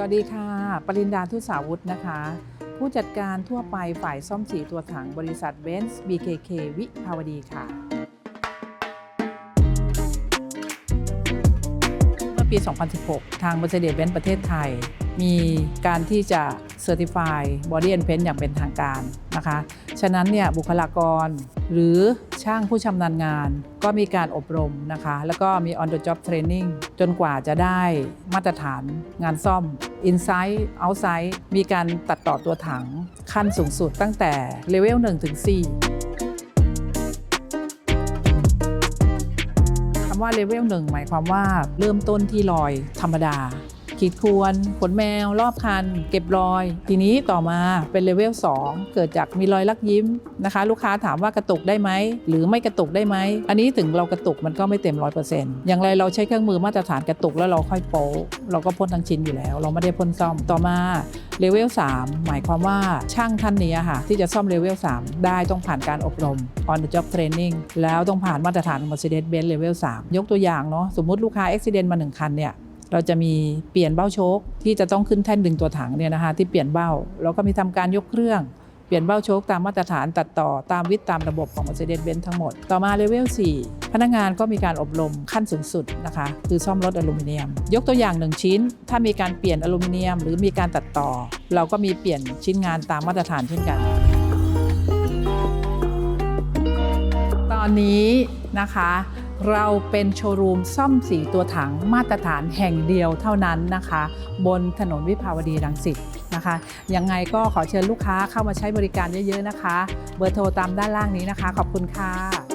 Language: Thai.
สวัสดีค่ะ ปรินดาทุสาวุฒนะคะ ผู้จัดการทั่วไปฝ่ายซ่อมสีตัวถังบริษัทเบนซ์ BKK วิภาวดีค่ะ เมื่อปี 2016 ทางบริษัทเบนซ์ประเทศไทย มีการที่จะ Certify Body and Paint อย่างเป็นทางการนะคะ ฉะนั้นเนี่ยบุคลากรหรือช่างผู้ชำนาญงาน ก็มีการอบรมนะคะ แล้วก็มี on the job training จนกว่าจะได้มาตรฐานงานซ่อม inside outside มีการตัดต่อตัวถังขั้นสูงสุดตั้งแต่เลเวล1ถึง4คำว่าเลเวลหนึ่งหมายความว่าเริ่มต้นที่รอยธรรมดา ขีดควรขนแมว รอบคัน เก็บรอย ทีนี้ต่อมาเป็นเลเวล2 เกิดจากมีรอยลักยิ้มนะคะ ลูกค้าถามว่ากระตุกได้ไหม หรือไม่กระตุกได้ไหม อันนี้ถึงเรากระตุกมันก็ไม่เต็ม100%อร์เซ็นต์อย่างไรเราใช้เครื่องมือมาตรฐานกระตุกแล้วเราค่อยโป๊ะเราก็พ่นทั้งชิ้นอยู่แล้ว เราไม่ได้พ่นซ่อมต่อมาเลเวล3หมายความว่าช่างท่านนี้ค่ะ ที่จะซ่อมเลเวล3ได้ต้องผ่านการอบรม on the job training แล้วต้องผ่านมาตรฐาน Mercedes-Benz Level 3 ยกตัวอย่างเนาะสมมุติลูกค้า accident มา 1 คันเนี่ย เราจะมีเปลี่ยนเบ้าโชคที่จะต้องขึ้นแท่นดึงตัวถังเนี่ยนะคะที่เปลี่ยนเบ้าเราก็มีทำการยกเครื่องเปลี่ยนเบ้าโชคตามมาตรฐานตัดต่อตามวิทย์ตามระบบของ Mercedes-Benz ทั้งหมด ต่อมาเลเวล 4 พนักงานก็มีการอบรมขั้นสูงสุดนะคะ คือซ่อมรถอลูมิเนียม ยกตัวอย่าง 1 ชิ้น ถ้ามีการเปลี่ยนอลูมิเนียม หรือมีการตัดต่อ เราก็มีเปลี่ยนชิ้นงานตามมาตรฐานเช่นกัน ตอนนี้นะคะ เราเป็นโชว์รูมซ่อมสีตัวถังมาตรฐานแห่งเดียวเท่านั้นนะคะ บนถนนวิภาวดีรังสิตนะคะยังไงก็ขอเชิญลูกค้าเข้ามาใช้บริการเยอะๆนะคะ เบอร์โทรตามด้านล่างนี้นะคะ ขอบคุณค่ะ